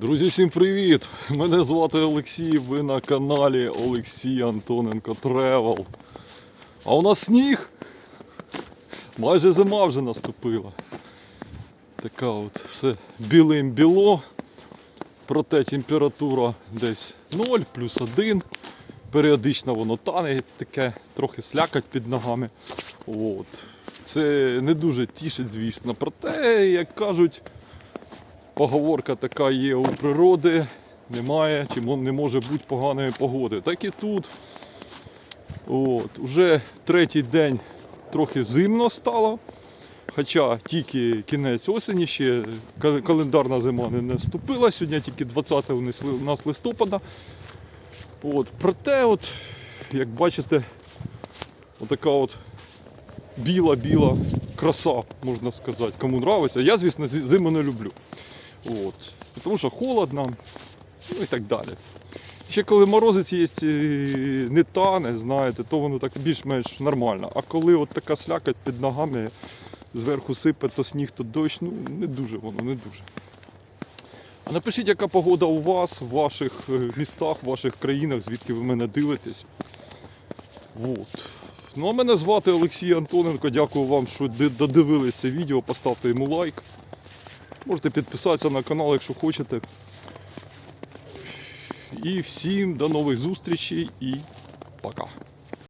Друзі, всім привіт! Мене звати Олексій, ви на каналі Олексій Антоненко Тревел. А у нас сніг. Майже зима вже наступила. Така от все білим біло. Проте температура десь 0 плюс 1. Періодично воно тане, таке трохи слякать під ногами. От. Це не дуже тішить, звісно. Проте, як кажуть, поговорка така є у природи, немає чи не може бути поганої погоди. Так і тут. От, уже третій день трохи зимно стало. Хоча тільки кінець осені, ще календарна зима не наступила, сьогодні тільки 20 у нас листопада. От, проте, от, як бачите, отака от біла-біла краса, можна сказати, кому нравиться. Я, звісно, зиму не люблю. От. Тому що холодно, ну і так далі. Ще коли морозець є не тане, знаєте, то воно так більш-менш нормально. А коли от така слякать під ногами, зверху сипе, то сніг, то дощ, ну не дуже воно, не дуже. А напишіть, яка погода у вас, в ваших е, містах, в ваших країнах, звідки ви мене дивитесь. Вот. Ну а мене звати Олексій Антоненко. Дякую вам, що ди- додивились це відео. Поставте йому лайк. Можете підписатися на канал, якщо хочете. І всім до нових зустрічей і пока.